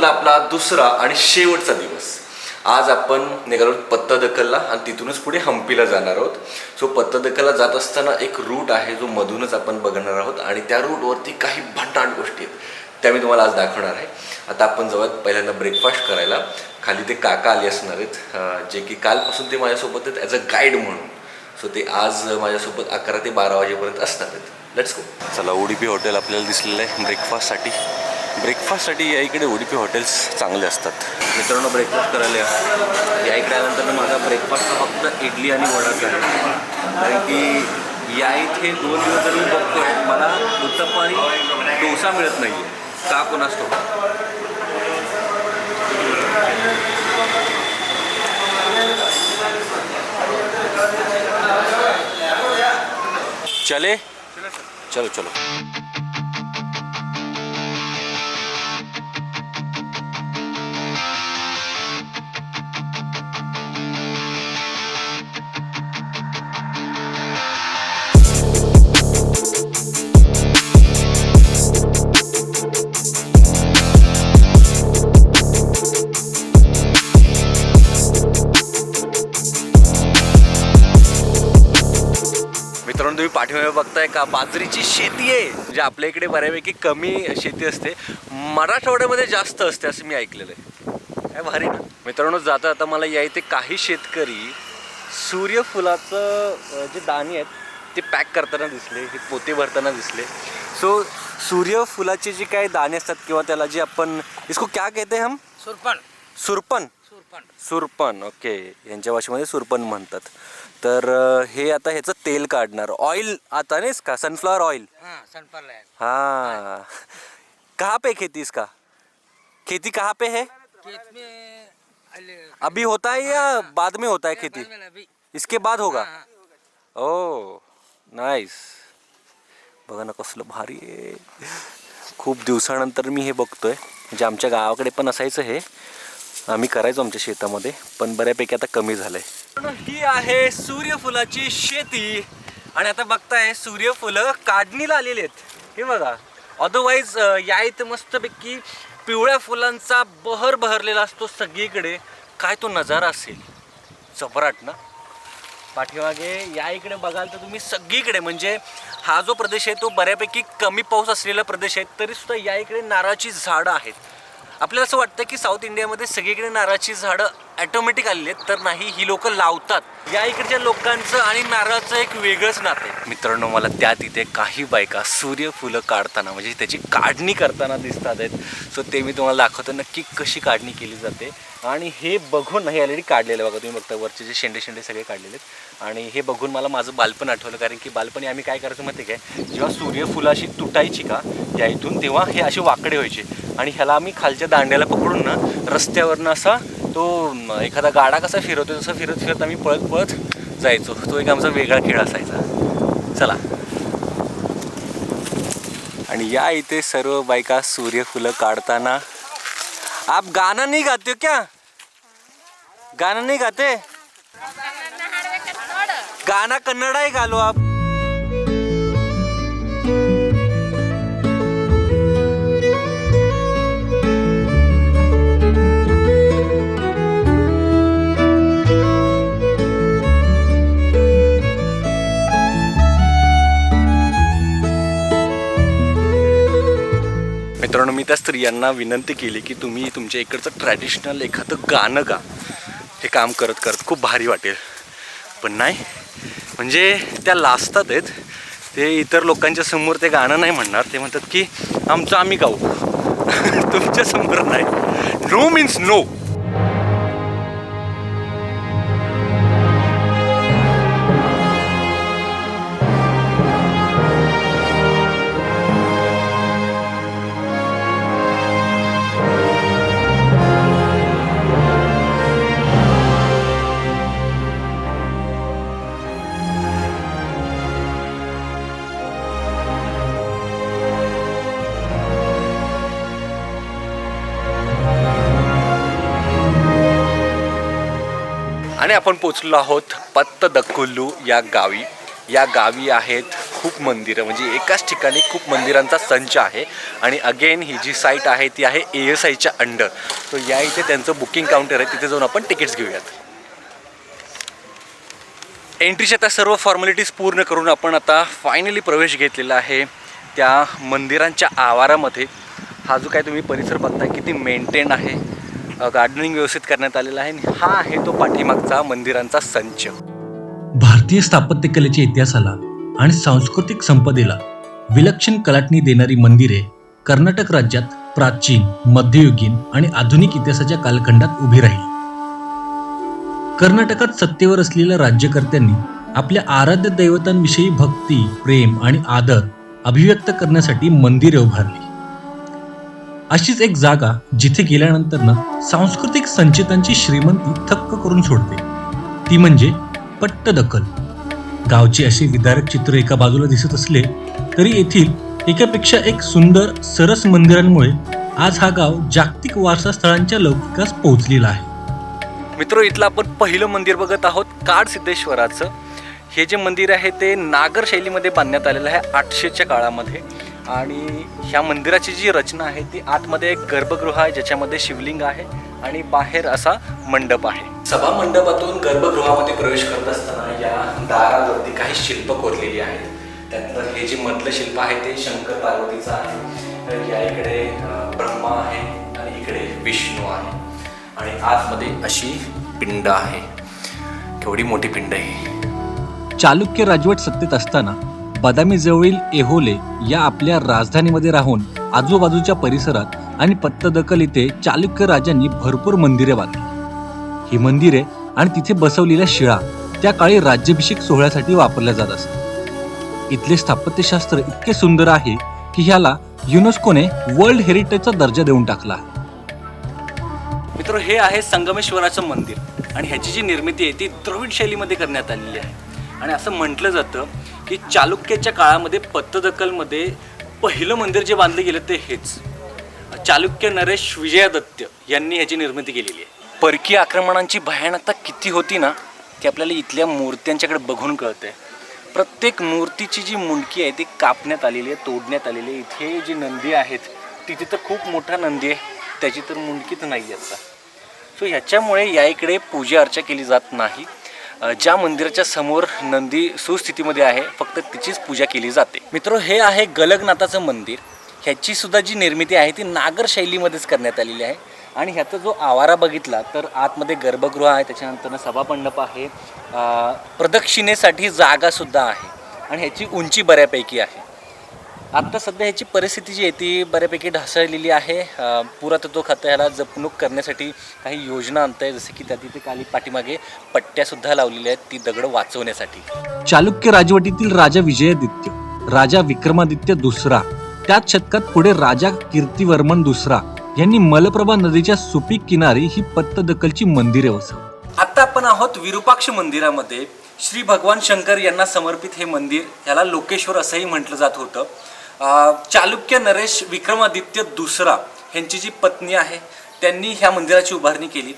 मधला आपला दुसरा आणि शेवटचा दिवस. आज आपण निघालो पत्तादकलला आणि तिथूनच पुढे हम्पीला जाणार आहोत. सो पत्तदकलला जात असताना एक रूट आहे जो मधूनच आपण बघणार आहोत आणि त्या रूटवरती काही भंडाट गोष्टी आहेत. त्या मी तुम्हाला आज दाखवणार आहे. आता आपण जवळ पहिल्यांदा ब्रेकफास्ट करायला. खाली ते काका आले असणार आहेत जे की कालपासून ते माझ्यासोबत आहेत ॲज अ गाईड म्हणून. सो ते आज माझ्यासोबत अकरा ते बारा वाजेपर्यंत असणार आहेत. लेट्स गो चला उडीपी हॉटेल आपल्याला दिसलेलं आहे ब्रेकफास्टसाठी ब्रेकफास्टसाठी या इकडे उडीपी हॉटेल्स चांगले असतात. मित्रांनो ब्रेकफास्ट करायला या. इकडे आल्यानंतर माझा ब्रेकफास्ट फक्त इडली आणि वडाच आहे कारण की या इथे दोन दिवस जर मी बघतोय मला उत्तप्पा आणि डोसा मिळत नाही आहे का कोणास तो चले? चलो चलो. तुम्ही पाठीमागे बघताय का? बाजरीची शेती आहे. म्हणजे आपल्या इकडे बऱ्यापैकी कमी शेती असते. मराठवाड्यामध्ये जास्त असते असं मी ऐकलेलं आहे. काय भारी ना. मित्रांनो जाता आता मला या इथे काही शेतकरी सूर्यफुलाचं जे दाणे आहेत ते पॅक करताना दिसले. हे पोते भरताना दिसले. सो सूर्यफुलाचे जे काही दाणे असतात किंवा त्याला जे आपण इसको क्या कहते हम? सुरपण. सुरपन सुरपण. सुरपन ओके. यांच्या भाषेमध्ये सुरपन म्हणतात. तर हे आता ह्याचं तेल काढणार. ऑइल आता नाहीस का? सनफ्लॉवर ऑइल हाँ सनफ्लावर कहाँ पे खेती इसका खेती कहाँ पे है अभी होता है या बाद में होता है खेती? इसके बाद होगा। ओ नाईस बघा ना कसलं भारी आहे. खूप दिवसानंतर मी हे बघतोय. म्हणजे आमच्या गावाकडे पण असायचं हे. आम्ही करायचो आमच्या शेतामध्ये पण बऱ्यापैकी आता कमी झालंय. ही आहे सूर्यफुलाची शेती. आणि आता बघताय सूर्यफुलं काढणीला आलेली आहेत. हे बघा अदरवाईज या इथं मस्तपैकी पिवळ्या फुलांचा बहर बहरलेला असतो सगळीकडे. काय तो नजारा असेल. चपराट ना. पाठीमागे या इकडे बघाल तर तुम्ही सगळीकडे म्हणजे हा जो प्रदेश आहे तो बऱ्यापैकी कमी पाऊस असलेला प्रदेश आहे तरी सुद्धा या इकडे नारळाची झाडं आहेत. आपल्याला असं वाटतं की साऊथ इंडियामध्ये सगळीकडे नारळाची झाडं ॲटोमॅटिक आलेले आहेत तर नाही ही लोक लावतात. या इकडच्या लोकांचं आणि नारळाचं एक वेगळंच नाते मित्रांनो मला त्या तिथे काही बायका सूर्यफुलं काढताना म्हणजे त्याची काढणी करताना दिसतात आहेत. सो ते मी तुम्हाला दाखवतो नक्की कशी काढणी केली जाते. आणि हे बघून हे ऑलरेडी काढलेलं बघा तुम्ही बघता वरचे जे शेंडे शेंडे सगळे काढलेले आहेत. आणि हे बघून मला माझं बालपण आठवलं कारण की बालपणी आम्ही काय करायचं माहिती काय? जेव्हा सूर्यफुलं अशी तुटायची का या इथून तेव्हा हे असे वाकडे व्हायचे. आणि ह्याला आम्ही खालच्या दांड्याला पकडून ना रस्त्यावरनं असा तो एखादा गाडा कसा फिरवतो तसं फिरत फिरत आम्ही पळत पळत जायचो. तो एक आमचा वेगळा खेळ असायचा. चला. आणि या इथे सर्व बायका सूर्यफुलं काढताना आप गाना नहीं गाते हो क्या? गाना नहीं गाते? गाना कन्नडा ही गा लो आप. मित्रांनो मी त्या स्त्रियांना विनंती केली की तुम्ही तुमच्या इकडचं ट्रॅडिशनल एखादं गाणं गा. हे काम करत करत खूप भारी वाटेल. पण नाही म्हणजे त्या लाजतात आहेत. ते इतर लोकांच्या समोर ते गाणं नाही म्हणणार. ते म्हणतात की आमचं आम्ही गाऊ. तुमच्यासमोर नाही. नो मीन्स नो आणि आपण पोचलो आहोत पत्तदकुल्लू या गावी. या गावी आहेत खूप मंदिरं म्हणजे एकाच ठिकाणी खूप मंदिरांचा संच आहे. आणि अगेन ही जी साईट आहे ती आहे ए एस आयच्या अंडर तो या इथे त्यांचं बुकिंग काउंटर आहे. तिथे जाऊन आपण तिकीट्स घेऊयात. एंट्रीच्या त्या सर्व फॉर्मॅलिटीज पूर्ण करून आपण आता फायनली प्रवेश घेतलेला आहे त्या मंदिरांच्या आवारामध्ये. हा जो काय तुम्ही परिसर बघताय किती मेंटेन आहे. गार्डनिंग व्यवस्थित करण्यात आलेला आहे आणि हा आहे तो पाठीमागचा मंदिरांचा संच. भारतीय स्थापत्यकलेच्या इतिहासाला आणि सांस्कृतिक संपदेला विलक्षण कलाटणी देणारी मंदिरे कर्नाटक राज्यात प्राचीन मध्ययुगीन आणि आधुनिक इतिहासाच्या कालखंडात उभी राहील. कर्नाटकात सत्तेवर असलेल्या राज्यकर्त्यांनी आपल्या आराध्य दैवतांविषयी भक्ती प्रेम आणि आदर अभिव्यक्त करण्यासाठी मंदिरे उभारली. अशीच एक जागा जिथे गेल्यानंतर ना सांस्कृतिक संचेतांची श्रीमंती थक्क करून सोडते. ती म्हणजे पट्टदकल गावचे असे विदारक चित्र एका बाजूला दिसत असले तरी येथील एकापेक्षा एक सुंदर सरस मंदिरांमुळे आज हा गाव जागतिक वारसा स्थळांच्या लौकिकास पोहोचलेला आहे. मित्र इथलं आपण पहिलं मंदिर बघत आहोत काड सिद्धेश्वराचं. हे जे मंदिर आहे ते नागर शैलीमध्ये बांधण्यात आलेलं आहे आठशेच्या काळामध्ये. आणि ह्या मंदिराची जी रचना आहे ती आतमध्ये एक गर्भगृह आहे ज्याच्यामध्ये शिवलिंग आहे आणि बाहेर असा मंडप आहे. सभा मंडपातून गर्भगृहामध्ये प्रवेश करत असताना या दारावरती काही शिल्प कोरलेली आहेत. त्यातलं हे जे मधलं शिल्प आहे ते शंकर पार्वतीचं आहे. तर या इकडे ब्रह्मा आहे आणि इकडे विष्णू आहे. आणि आतमध्ये अशी पिंड आहे. केवढी मोठी पिंड आहे चालुक्य राजवट सत्तेत असताना बदामीजवळील एहोले या आपल्या राजधानीमध्ये राहून आजूबाजूच्या परिसरात आणि पत्तदकल इथे चालुक्य राजांनी भरपूर मंदिरे बांधली. ही मंदिरे आणि तिथे बसवलेल्या शिळा त्या काळी राज्याभिषेक सोहळ्यासाठी वापरल्या जात असत. इथले स्थापत्यशास्त्र इतके सुंदर आहे की ह्याला युनेस्कोने वर्ल्ड हेरिटेजचा दर्जा देऊन टाकला आहे. मित्र हे आहे संगमेश्वराचं मंदिर आणि ह्याची जी निर्मिती आहे ती द्रविड शैलीमध्ये करण्यात आलेली आहे. आणि असं म्हटलं जातं की चालुक्याच्या काळामध्ये पत्तदकलमध्ये पहिलं मंदिर जे बांधलं गेलं ते हेच. चालुक्य नरेश विजयादत्त यांनी ह्याची निर्मिती केलेली आहे. परकीय आक्रमणांची भयानकता किती होती ना ती आपल्याला इथल्या मूर्त्यांच्याकडे बघून कळते प्रत्येक मूर्तीची जी मुंडकी आहे ती कापण्यात आलेली आहे तोडण्यात आलेली आहे. इथे जी नंदी आहेत तिथे तर खूप मोठा नंदी आहे. त्याची तर मुंडकीच नाही आता. सो ह्याच्यामुळे या इकडे पूजा अर्चा केली जात नाही. ज्या मंदिराच्या समोर नंदी सुस्थितीमध्ये आहे फक्त तिचीच पूजा केली जाते. मित्र हे आहे गलगनाथाचं मंदिर. ह्याची सुद्धा जी निर्मिती आहे ती नागर शैलीमध्येच करण्यात आलेली आहे. आणि ह्याचा जो आवारा बघितला तर आतमध्ये गर्भगृह आहे त्याच्यानंतर सभामंडप आहे. प्रदक्षिणेसाठी जागासुद्धा आहे. आणि ह्याची उंची बऱ्यापैकी आहे. आत्ता सध्या ह्याची परिस्थिती जी आहे ती बऱ्यापैकी ढासळलेली आहे. पुरातत्व खातं ह्याला जपणूक करण्यासाठी काही योजना आणत आहे जसं की त्या तिथे खाली पाठीमागे पट्ट्यासुद्धा लावलेल्या आहेत ती दगडं वाचवण्यासाठी. चालुक्य राजवटीतील राजा विजयादित्य राजा विक्रमादित्य दुसरा त्याच शतकात पुढे राजा कीर्तिवर्मन दुसरा यांनी मलप्रभा नदीच्या सुपीक किनारी ही पत्तदकलची मंदिरे वसवली. आत्ता आपण आहोत विरूपाक्ष मंदिरामध्ये. श्री भगवान शंकर यांना समर्पित हे मंदिर ह्याला लोकेश्वर असंही म्हटलं जात होतं. चालुक्य नरेश विक्रमादित्य दुसरा ह्यांची जी पत्नी आहे त्यांनी ह्या मंदिराची उभारणी केली.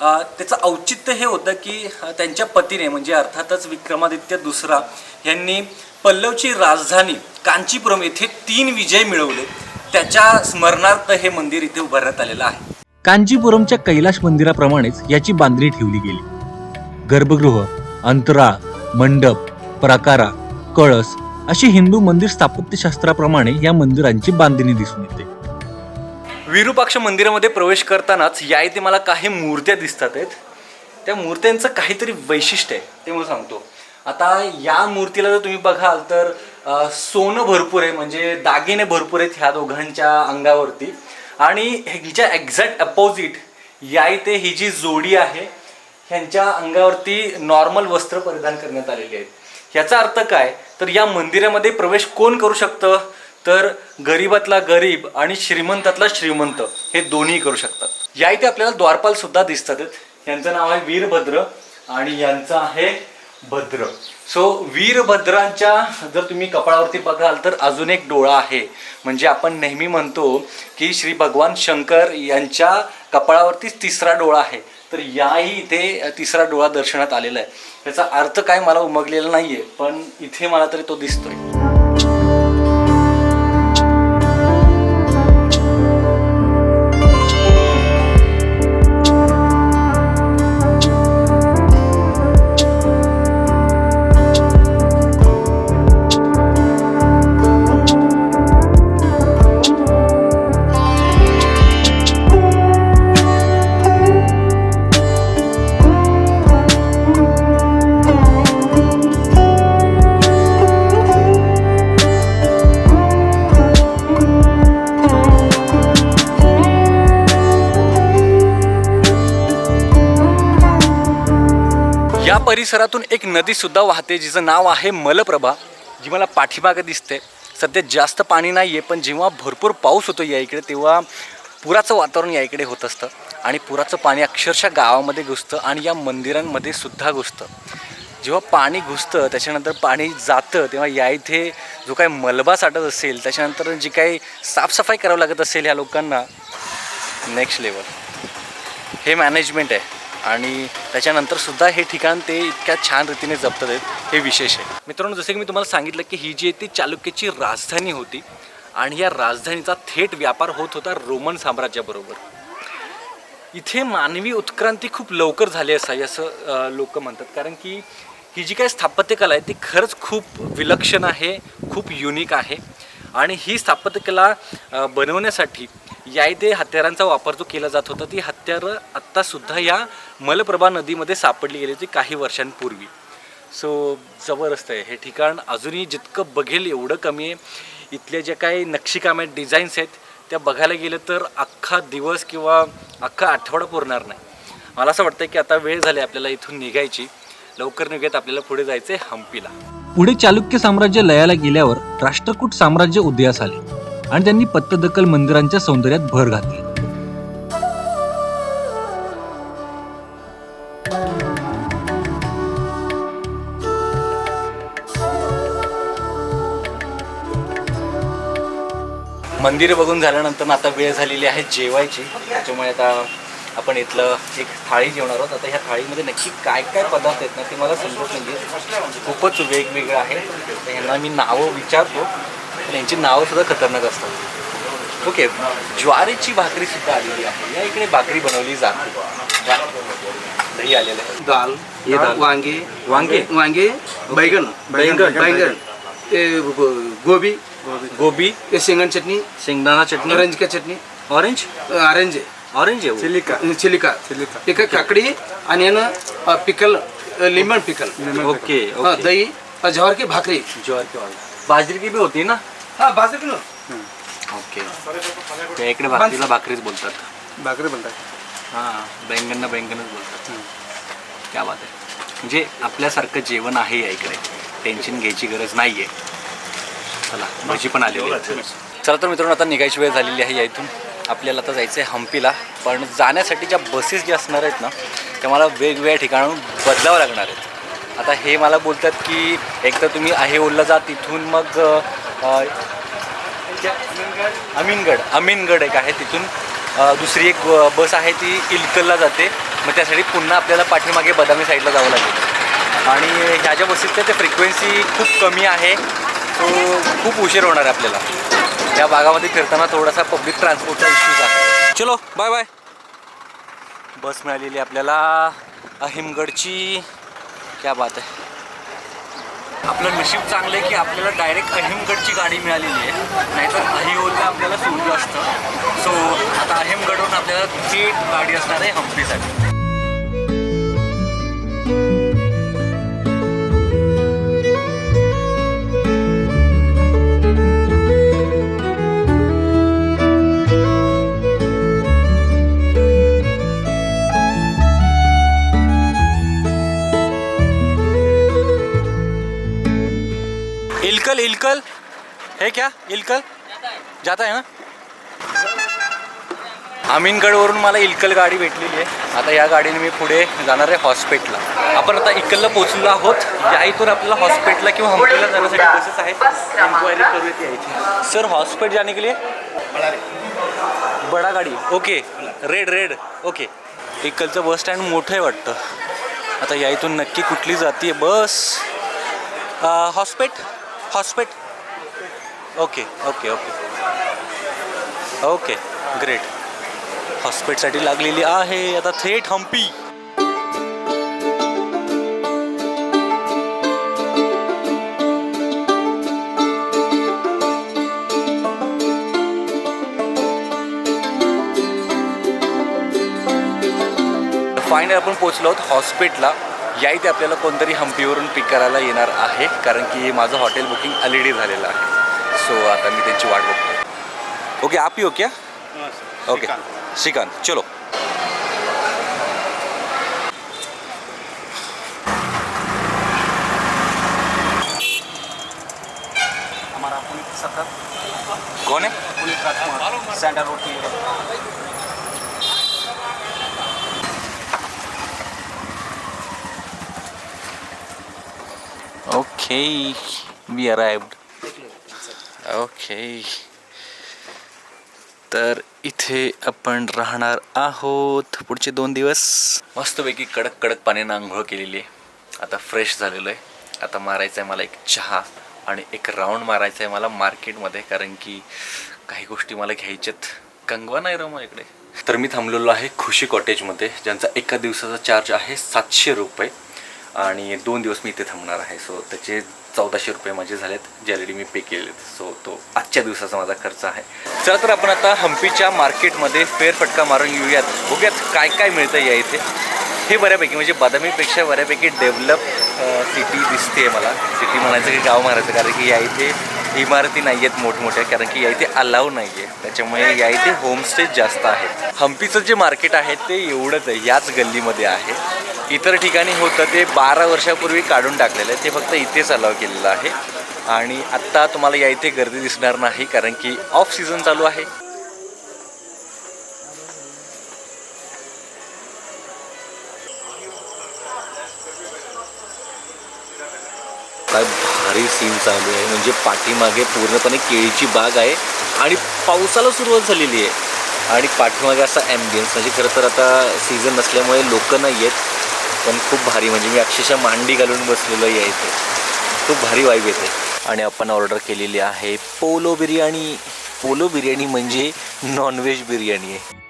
त्याचं औचित्य हे होतं की त्यांच्या पतीने म्हणजे अर्थातच विक्रमादित्य दुसरा यांनी पल्लवची राजधानी कांचीपुरम येथे तीन विजय मिळवले. त्याच्या स्मरणार्थ हे मंदिर इथे उभारण्यात आलेलं आहे. कांचीपुरमच्या कैलाश मंदिराप्रमाणेच याची बांधणी ठेवली गेली. गर्भगृह अंतरा मंडप प्राकारा कळस अशी हिंदू मंदिर स्थापत्यशास्त्राप्रमाणे या मंदिरांची बांधणी दिसून येते. विरूपाक्ष मंदिरामध्ये प्रवेश करतानाच या इथे मला काही मूर्त्या दिसतात आहेत. त्या मूर्त्यांचं काहीतरी वैशिष्ट्य आहे ते मला सांगतो. आता या मूर्तीला जर तुम्ही बघाल तर सोनं भरपूर आहे म्हणजे दागिने भरपूर आहेत ह्या दोघांच्या अंगावरती. आणि ह्यांच्या एक्झॅक्ट अपोजिट या इथे ही जी जोडी आहे ह्यांच्या अंगावरती नॉर्मल वस्त्र परिधान करण्यात आलेली आहेत. ह्याचा अर्थ काय? तर या मंदिरामध्ये प्रवेश कोण करू शकतं? तर गरीबातला गरीब आणि श्रीमंतातला श्रीमंत हे दोन्ही करू शकतात. या इथे आपल्याला द्वारपाल सुद्धा दिसतात. यांचं नाव आहे वीरभद्र आणि यांचं आहे भद्र. सो वीरभद्रांच्या जर तुम्ही कपाळावरती बघाल तर अजून एक डोळा आहे. म्हणजे आपण नेहमी म्हणतो की श्री भगवान शंकर यांच्या कपाळावरतीच तिसरा डोळा आहे. तर याही इथे तिसरा डोळा दर्शनात आलेला आहे. त्याचा अर्थ काय मला उमगलेला नाहीये पण इथे मला तरी तो दिसतोय. या परिसरातून एक नदी सुद्धा वाहते जिचं नाव आहे मलप्रभा जी मला पाठीमागे दिसते. सध्या जास्त पाणी नाही आहे पण जेव्हा भरपूर पाऊस होतो या इकडे तेव्हा पुराचं वातावरण या इकडे होत असतं. आणि पुराचं पाणी अक्षरशः गावामध्ये घुसतं आणि या मंदिरांमध्ये सुद्धा घुसतं. जेव्हा पाणी घुसतं त्याच्यानंतर पाणी जातं तेव्हा या इथे जो काही मलबा साठत असेल त्याच्यानंतर जी काही साफसफाई करावं लागत असेल ह्या लोकांना नेक्स्ट लेवल हे मॅनेजमेंट आहे. आणि त्याच्यानंतरसुद्धा हे ठिकाण ते इतक्या छान रीतीने जपतात आहेत हे विशेष आहे. मित्रांनो जसं की मी तुम्हाला सांगितलं की ही जी आहे ती चालुक्याची राजधानी होती आणि या राजधानीचा थेट व्यापार होत होता रोमन साम्राज्याबरोबर. इथे मानवी उत्क्रांती खूप लवकर झाली असावी असं लोक म्हणतात. कारण की ही जी काही स्थापत्यकला आहे ती खरंच खूप विलक्षण आहे खूप युनिक आहे. आणि ही स्थापत्यकला बनवण्यासाठी या इथे हत्यारांचा वापर जो केला जात होता ती हत्यारं आत्तासुद्धा या मलप्रभा नदीमध्ये सापडली गेली होती काही वर्षांपूर्वी. सो जबरदस्त आहे. हे ठिकाण अजूनही जितकं बघेल एवढं कमी आहे. इथल्या ज्या काही नक्षीकाम आहेत डिझाईन्स आहेत त्या बघायला गेलं तर अख्खा दिवस किंवा अख्खा आठवडा पुरणार नाही. मला असं वाटतं की आता वेळ झाली आपल्याला इथून निघायची. लवकर निघत आपल्याला पुढे जायचं आहे हम्पीला पुढे चालुक्य साम्राज्य लयाला गेल्यावर राष्ट्रकूट साम्राज्य उदयास आले आणि त्यांनी पत्तदकल मंदिरांच्या सौंदर्यात भर घातली. मंदिर बघून झाल्यानंतर आता वेळ झालेली आहे जेवायची. त्याच्यामुळे आता आपण इथलं एक थाळी जेवणार आहोत. आता ह्या थाळीमध्ये नक्की काय काय पदार्थ आहेत ना ते मला समजत नाही खूपच वेगवेगळं आहे. ह्यांना मी नावं विचारतो. पण यांची नावं सुद्धा खतरनाक असतात. ओके ज्वारीची भाकरी सुद्धा आलेली आहे. या इकडे भाकरी बनवली जाते. दही आलेलं आहे. दाल ये दाल. वांगे वांगे? वांगे बैंगन बैंगन. बैंगन ये गो- गोभी गोबी ये शेंगन चटनी शेंगदाणा चटणी. ऑरेंज का चटनी ऑरेंज ऑरेंज ऑरेंज आहे चिली चिलिका एक काकडी आणि pickle lemon pickle. Okay okay. दही जवार की भाकरी. ज्वार की वाली. बाजरी की भी होती ना? हाँ बाजरी की ना ओके त्या इकडे भाकरीला भाकरीच बोलतात. भाकरी बनता हां बैंगनना बैंगनच बोलतात. क्या बात आहे. म्हणजे आपल्यासारखं जेवण आहे या इकडे. टेन्शन घ्यायची गरज नाही आहे चला भजी पण आलेली आहे. चला तर मित्रांनो आता निघायची वेळ झालेली आहे या इथून. आपल्याला आता जायचं आहे हम्पीला. पण जाण्यासाठी ज्या बसेस ज्या असणार आहेत ना त्या मला वेगवेगळ्या ठिकाणाहून बदलावं लागणार आहेत. आता हे मला बोलतात की एक तर तुम्ही आहेओलला जा तिथून मग अमीनगड? अमीनगड. एक आहे तिथून. दुसरी एक बस आहे ती इलकलला जाते. मग त्यासाठी पुन्हा आपल्याला पाठीमागे बदामी साईडला जावं लागेल. आणि ह्या ज्या बसेसच्या त्या फ्रिक्वेन्सी खूप कमी आहे. तो खूप उशीर होणार आहे आपल्याला. या भागामध्ये फिरताना थोडासा पब्लिक ट्रान्सपोर्टचा इश्यूज आहे. चलो बाय बाय बस मिळालेली आहे आपल्याला अहिमगडची. क्या बात आहे. आपलं नशीब चांगलं आहे की आपल्याला डायरेक्ट अहिमगडची गाडी मिळालेली आहे. नाहीतर अहिओला आपल्याला सोडलं असतं. सो आता अहिमगडवरून आपल्याला थेट गाडी असणार आहे हम्पीसाठी इलकल? है क्या? इलकल? जाता है ना? अमीनगडवरून मला इलकल गाडी भेटलेली आहे. आता या गाडीने मी पुढे जाणार आहे हॉस्पिटलला. आपण आता इकलला पोहोचलो आहोत. या इथून आपल्याला हॉस्पिटलला किंवा हम्पीला जाण्यासाठी बसेस आहेत. इन्क्वायरी करूयात यायची सर हॉस्पिटल जाने के लिए? बडा गाडी. ओके रेड रेड ओके इकलचं बस स्टँड मोठं आहे वाटतं. आता या इथून नक्की कुठली जाते bus hospital? Hospital? Okay okay okay. Okay great. हॉस्पिटसाठी लागलेली आहे आता थेट हम्पी फायनल आपण पोचलो आहोत हॉस्पिटला. या इथे आपल्याला कोणतरी हम्पीवरून पिक करायला येणार आहे कारण की माझं हॉटेल बुकिंग ऑलरेडी झालेलं आहे. सो आता मी त्यांची वाट बघतो ओके आप ही हो क्या? ओके श्रीकांत चलो हमारा पुनीत सतत कौन है पुनीत राजकुमार सैंडल रोड की Okay, we arrived. ओके तर इथे आपण राहणार आहोत पुढचे दोन दिवस. मस्तपैकी कडक कडक पाण्यानं आंघोळ केलेली आहे. आता फ्रेश झालेलो आहे. आता मारायचं आहे मला एक चहा आणि एक राऊंड मारायचं आहे मला मार्केटमध्ये कारण की काही गोष्टी मला घ्यायच्यात कंगवा नाही राव माझ्याकडे तर मी थांबलेलो आहे खुशी कॉटेजमध्ये ज्यांचा एका दिवसाचा चार्ज आहे सातशे रुपये. आणि दोन दिवस मी इथे थांबणार आहे. सो त्याचे चौदाशे रुपये माझे झालेत. जे ऑलरेडी मी पे केलेत. सो तो आजच्या दिवसाचा माझा खर्च आहे. चला तर आपण आता हम्पीच्या मार्केटमध्ये फेरफटका मारून येऊयात. बघूयात काय काय मिळतं या इथे. हे बऱ्यापैकी म्हणजे बदामीपेक्षा बऱ्यापैकी डेव्हलप सिटी दिसते मला. सिटी म्हणायचं की गाव म्हणायचं कारण की या इथे इमारती नाही आहेत मोठमोठ्या कारण की या इथे अलाव नाही आहे त्याच्यामुळे या इथे होमस्टेज जास्त आहेत. हम्पीचं जे मार्केट आहे ते एवढंच आहे. याच गल्लीमध्ये आहे. इतर ठिकाणी होतं ते बारा वर्षापूर्वी काढून टाकलेलं आहे. ते फक्त इथेच अलाव केलेलं आहे. आणि आत्ता तुम्हाला या इथे गर्दी दिसणार नाही कारण की ऑफ सीझन चालू आहे. भारी सीन चालू आहे. म्हणजे पाठीमागे पूर्णपणे केळीची बाग आहे आणि पावसाला सुरुवात झालेली आहे. आणि पाठीमागे असा ॲम्बियन्स म्हणजे खरं तर आता सीझन नसल्यामुळे लोक नाही आहेत पण खूप भारी. म्हणजे मी अक्षरशः मांडी घालून बसलेलो आहे इथे. खूप भारी वाईब येते. आणि आपण ऑर्डर केलेली आहे पोलो बिर्याणी. पोलो बिर्याणी म्हणजे नॉनव्हेज बिर्याणी आहे.